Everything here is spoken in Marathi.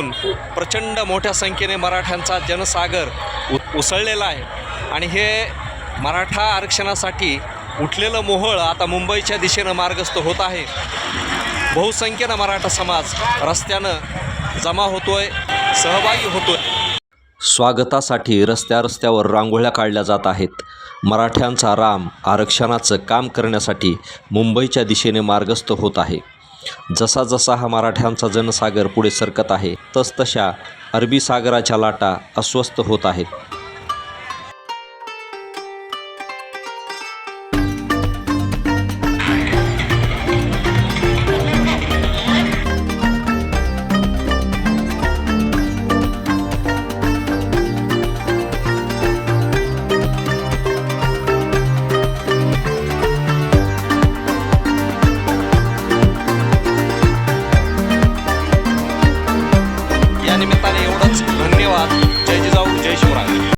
प्रचंड मोठ्या संख्येने मराठ्यांचा जनसागर उ उसळलेला आहे. आणि हे मराठा आरक्षणासाठी उठलेलं मोहळ आता मुंबईच्या दिशेनं मार्गस्थ होत आहे. बहुसंख्येनं मराठा समाज रस्त्यानं जमा होतोय सहभागी होतोय. स्वागतासाठी रस्त्या रस्त्यावर रांगोळ्या काढल्या जात आहेत. मराठ्यांचा राम आरक्षणाचं काम करण्यासाठी मुंबईच्या दिशेने मार्गस्थ होत आहे. जसा जसा हा मराठ्यांचा जनसागर पुढे सरकत आहे तसतशा अरबी सागराच्या लाटा अस्वस्थ होत आहेत. anime para Europe.